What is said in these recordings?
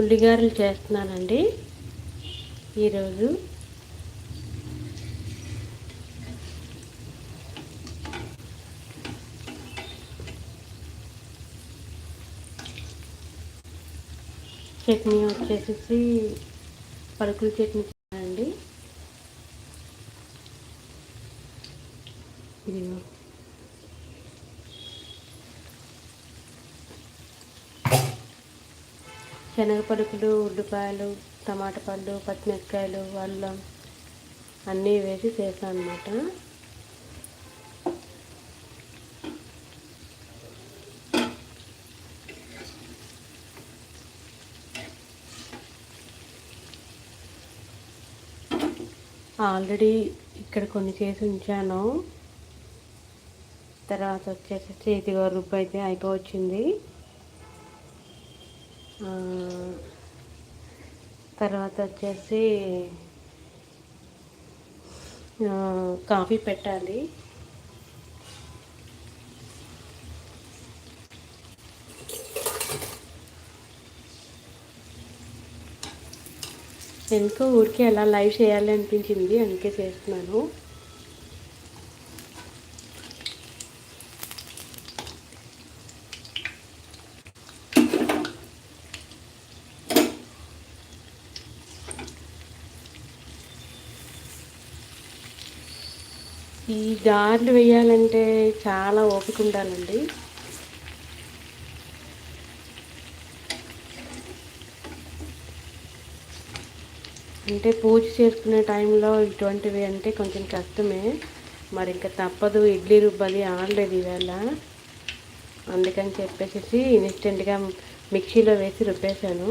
ఉల్లిగారలు చేస్తున్నానండి. ఈరోజు చట్నీ వచ్చేసేసి పలుకుల చట్నీ అండి ఇది శనగపలుకులు ఉల్లిపాయలు టమాటా పళ్ళు పచ్చిమిరపకాయలు అల్లం అన్నీ వేసి చేసాను అనమాట ఆల్రెడీ ఇక్కడ కొన్ని చేసి ఉంచాను. తర్వాత వచ్చేసి చేతిగా రుబ్బు అయితే అయిపోవచ్చింది. తర్వాత వచ్చేసి కాఫీ పెట్టాలి. ఎందుకో ఊరికే ఎలా లైవ్ చేయాలి అనిపించింది అందుకే చేస్తున్నాను. ఈ గార్లు వేయాలంటే చాలా ఓపిక ఉండాలండి. అంటే పూజ చేసుకునే టైంలో ఇటువంటివి అంటే కొంచెం కష్టమే. మరి ఇంకా తప్పదు ఇడ్లీ రుబ్బది ఆడలేదు ఈవేళ. అందుకని చెప్పేసి ఇన్స్టెంట్గా మిక్సీలో వేసి రుబ్బేశాను.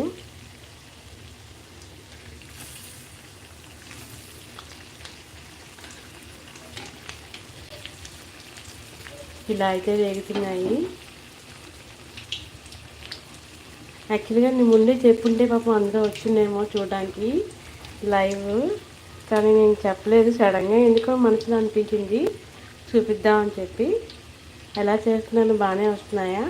ఇలా అయితే వేగుతున్నాయి యాక్చువల్గా నేను ముందే చెప్పుంటే పాపం అందరూ వచ్చిందేమో చూడడానికి లైవ్. కానీ నేను చెప్పలేదు సడన్గా ఎందుకో మనసులో అనిపించింది. చూపిద్దామని చెప్పి. ఎలా చేస్తున్నాను బాగానే వస్తున్నాయా?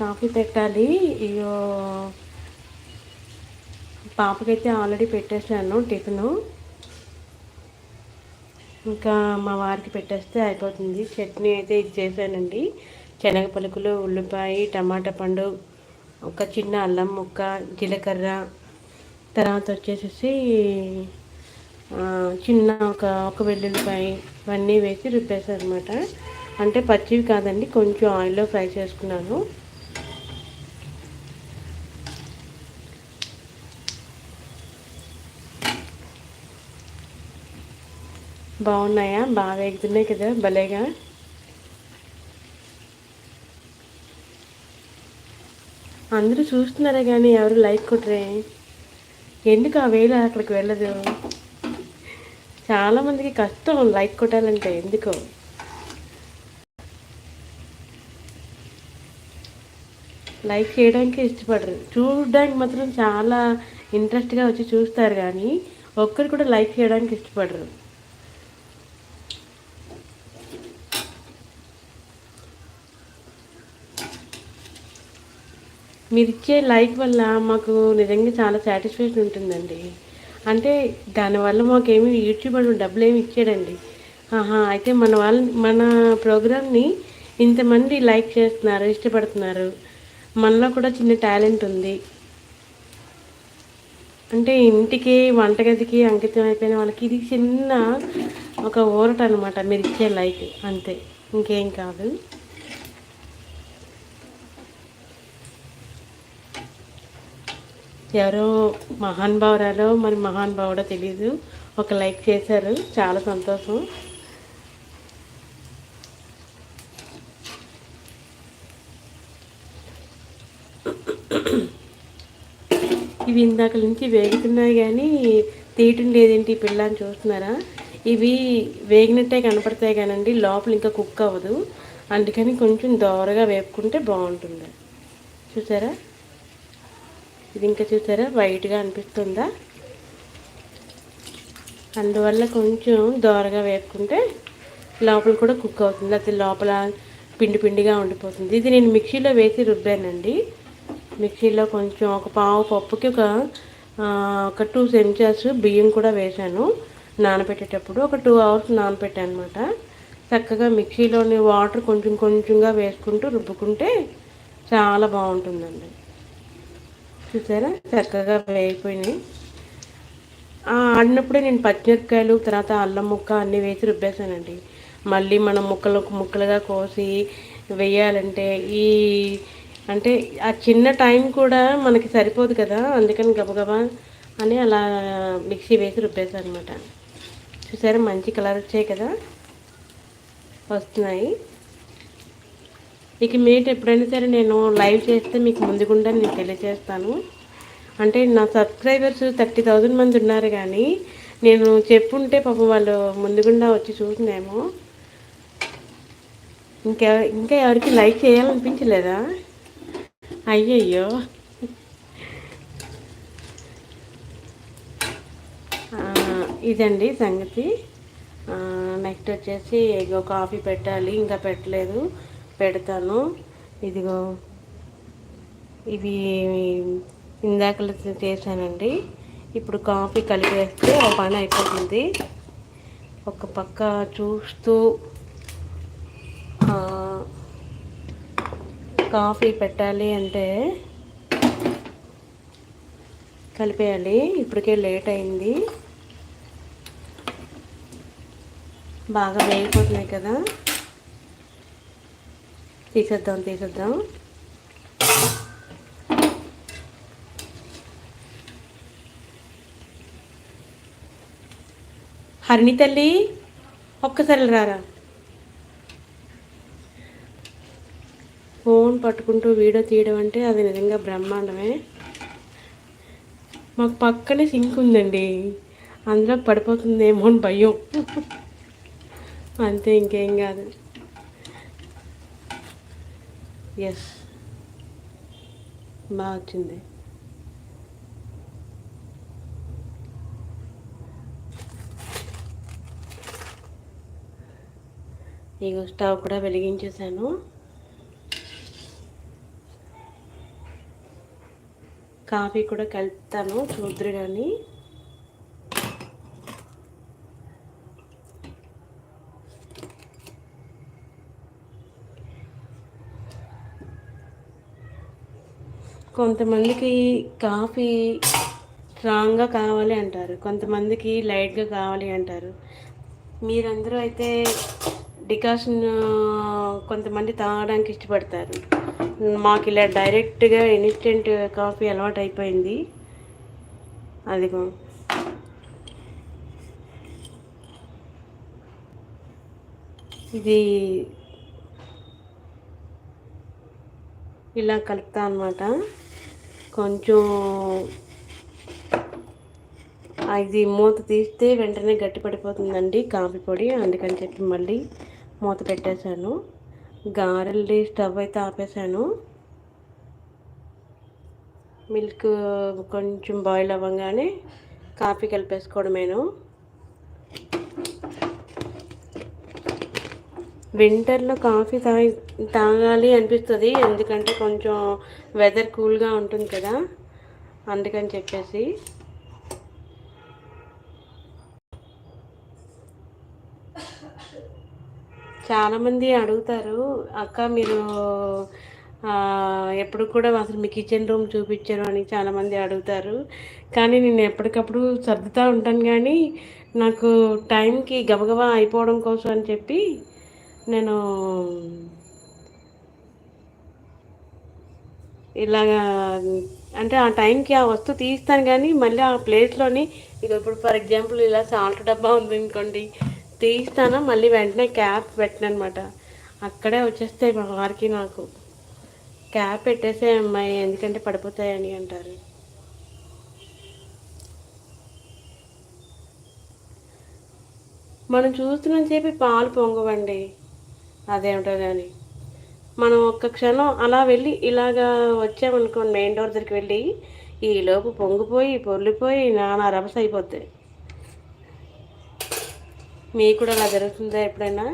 కాఫీ పెట్టాలి. ఇయో పాపకైతే ఆల్రెడీ పెట్టేశాను టిఫిను. ఇంకా మా వారికి పెట్టేస్తే అయిపోతుంది. చట్నీ అయితే ఇది చేశానండి. శనగ పలుకులు ఉల్లిపాయ టమాటా పండు ఒక చిన్న అల్లం ముక్క జీలకర్ర. తర్వాత వచ్చేసేసి చిన్న ఒక ఒక వెల్లుల్లిపాయ ఇవన్నీ వేసి రుబ్బేసాను అనమాట అంటే పచ్చివి కాదండి కొంచెం ఆయిల్లో ఫ్రై చేసుకున్నాను. బాగున్నాయా? బాగా ఎగుతున్నాయి కదా భలేగా. అందరూ చూస్తున్నారే కానీ ఎవరు లైక్ కొట్టరే. ఎందుకు ఆ వేలు అక్కడికి వెళ్ళదు? చాలామందికి కష్టం లైక్ కొట్టాలంటే ఎందుకో? లైక్ చేయడానికి ఇష్టపడరు. చూడడానికి మాత్రం చాలా ఇంట్రెస్ట్గా వచ్చి చూస్తారు కానీ ఒక్కరు కూడా లైక్ చేయడానికి ఇష్టపడరు. మీరు ఇచ్చే లైక్ వల్ల మాకు నిజంగా చాలా సాటిస్ఫాక్షన్ ఉంటుందండి. అంటే దానివల్ల మాకేమీ యూట్యూబ్ డబ్బులు ఏమి ఇచ్చాడండి. ఆహా అయితే మన వాళ్ళ మన ప్రోగ్రామ్ని ఇంతమంది లైక్ చేస్తున్నారు ఇష్టపడుతున్నారు. మనలో కూడా చిన్న టాలెంట్ ఉంది. అంటే ఇంటికి వంటగదికి అంకితం అయిపోయిన వాళ్ళకి ఇది చిన్న ఒక ఊరట అనమాట మీరు ఇచ్చే లైక్ అంతే. ఇంకేం కాదు. ఎవరో మహానుభావురాలో మరి మహానుభావుడో తెలీదు. ఒక లైక్ చేశారు. చాలా సంతోషం. ఇవి ఇందాక నుంచి వేగుతున్నాయి కానీ తీయటం లేదేంటి పిల్ల అని చూస్తున్నారా? ఇవి వేగినట్టే కనపడతాయి కానండి. లోపల ఇంకా కుక్ అవ్వదు. అందుకని కొంచెం దోరగా వేపుకుంటే బాగుంటుంది. చూసారా? ఇది ఇంకా చూసారా? వైట్గా అనిపిస్తుందా? అందువల్ల కొంచెం దోరగా వేసుకుంటే లోపల కూడా కుక్ అవుతుంది. అది లోపల పిండి పిండిగా ఉండిపోతుంది. ఇది నేను మిక్సీలో వేసి రుబ్బానండి. మిక్సీలో కొంచెం ఒక పావు పప్పుకి ఒక ఒక టూ చెంచాస్ బియ్యం కూడా వేశాను నానబెట్టేటప్పుడు. ఒక టూ అవర్స్ నానబెట్టాను అనమాట చక్కగా మిక్సీలోని వాటర్ కొంచెం కొంచెంగా వేసుకుంటూ రుబ్బుకుంటే చాలా బాగుంటుందండి. చూసారా? చక్కగా వేగిపోయినాయి. ఆడినప్పుడే నేను పచ్చిమిరపకాయలు తర్వాత అల్లం ముక్క అన్నీ వేసి రుబ్బేసానండి. మళ్ళీ మనం ముక్కలు ముక్కలుగా కోసి వేయాలంటే ఈ అంటే ఆ చిన్న టైం కూడా మనకి సరిపోదు కదా? అందుకని గబగబా అని అలా మిక్సీ వేసి రుబ్బేసాను అనమాట చూసారా? మంచి కలర్ వచ్చాయి కదా? వస్తున్నాయి. ఇక మీట్ ఎప్పుడైనా సరే నేను లైవ్ చేస్తే మీకు ముందుగుండా నేను తెలియజేస్తాను. అంటే నా సబ్స్క్రైబర్స్ థర్టీ థౌజండ్ మంది ఉన్నారు కానీ నేను చెప్పుంటే పాపం వాళ్ళు ముందుగుండా వచ్చి చూసినేమో. ఇంకా ఇంకా ఎవరికి లైక్ చేయాలనిపించలేదా? అయ్యయ్యో. ఇదండి సంగతి. నెక్స్ట్ వచ్చేసి ఇగో కాఫీ పెట్టాలి ఇంకా పెట్టలేదు. పెడతాను. ఇదిగో ఇవి ఇందాకలు చేశానండి. ఇప్పుడు కాఫీ కలిపేస్తే ఆ పని అయిపోతుంది. ఒక పక్క చూస్తూ కాఫీ పెట్టాలి అంటే కలిపేయాలి. ఇప్పటికే లేట్ అయింది. బాగా వేగిపోతున్నాయి కదా. తీసేద్దాం తీసేద్దాం. హరిణి తల్లి ఒక్కసారి రారా. ఫోన్ పట్టుకుంటూ వీడియో తీయడం అంటే అది నిజంగా బ్రహ్మాండమే. మాకు పక్కనే సింక్ ఉందండి. అందులో పడిపోతుందేమో అని భయం. అంతే ఇంకేం కాదు. ఎస్ బాగా వచ్చింది ఇగో స్టవ్ కూడా వెలిగించేసాను కాఫీ కూడా కలుపుతాను చూద్దరు కానీ కొంతమందికి కాఫీ స్ట్రాంగ్గా కావాలి అంటారు. కొంతమందికి లైట్గా కావాలి అంటారు. మీరందరూ అయితే డికాషన్ కొంతమంది తాగడానికి ఇష్టపడతారు. మాకు ఇలా డైరెక్ట్గా ఇన్స్టెంట్ కాఫీ అలవాటు అయిపోయింది. అదిగో. ఇది ఇలా కలుపుతా అనమాట కొంచెం ఇది మూత తీస్తే వెంటనే గట్టి పడిపోతుందండి కాఫీ పొడి. అందుకని చెప్పి మళ్ళీ మూత పెట్టేశాను. గారెల్ది స్టవ్ అయితే ఆపేసాను మిల్క్ కొంచెం బాయిల్ అవ్వగానే కాఫీ కలిపేసుకోవడమేను. వింటర్లో కాఫీ తాగి తాగాలి అనిపిస్తుంది. ఎందుకంటే కొంచెం వెదర్ కూల్గా ఉంటుంది కదా. అందుకని చెప్పేసి. చాలామంది అడుగుతారు అక్క మీరు ఎప్పుడు కూడా అసలు మీ కిచెన్ రూమ్ చూపించారు అని చాలామంది అడుగుతారు. కానీ నేను ఎప్పటికప్పుడు సర్దుతూ ఉంటాను. కానీ నాకు టైంకి గబగబా అయిపోవడం కోసం అని చెప్పి నేను ఇలాగా అంటే ఆ టైంకి ఆ వస్తువు తీస్తాను కానీ మళ్ళీ ఆ ప్లేస్లోని ఇక ఇప్పుడు ఫర్ ఎగ్జాంపుల్ ఇలా సాల్ట్ డబ్బా ఉంది అనుకోండి తీస్తాను? మళ్ళీ వెంటనే క్యాప్ పెట్టను అనమాట అక్కడే వచ్చేస్తాయి మా వారికి నాకు. క్యాప్ పెట్టేసే అమ్మాయి ఎందుకంటే పడిపోతాయని అంటారు. మనం చూస్తున్నాం చెప్పి పాలు పొంగవండి. అదేమిటోనని మనం ఒక్క క్షణం అలా వెళ్ళి ఇలాగా వచ్చామనుకోండి మెయిన్ డోర్ దగ్గరికి వెళ్ళి ఈలోపు పొంగిపోయి పొర్లిపోయి నానా రభస అయిపోతాయి మీకు కూడా అలా జరుగుతుందా ఎప్పుడైనా?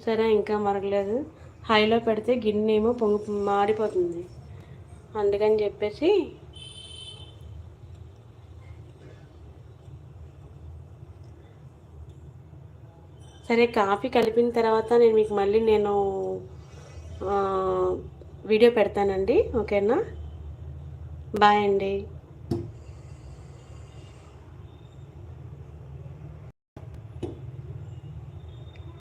సరే ఇంకా మరగలేదు. హైలో పెడితే గిన్నె ఏమో పొంగి మారిపోతుంది అందుకని చెప్పేసి సరే కాఫీ కలిపిన తర్వాత నేను మీకు మళ్ళీ నేను వీడియో పెడతానండి. ఓకేనా? బాయ్ అండి.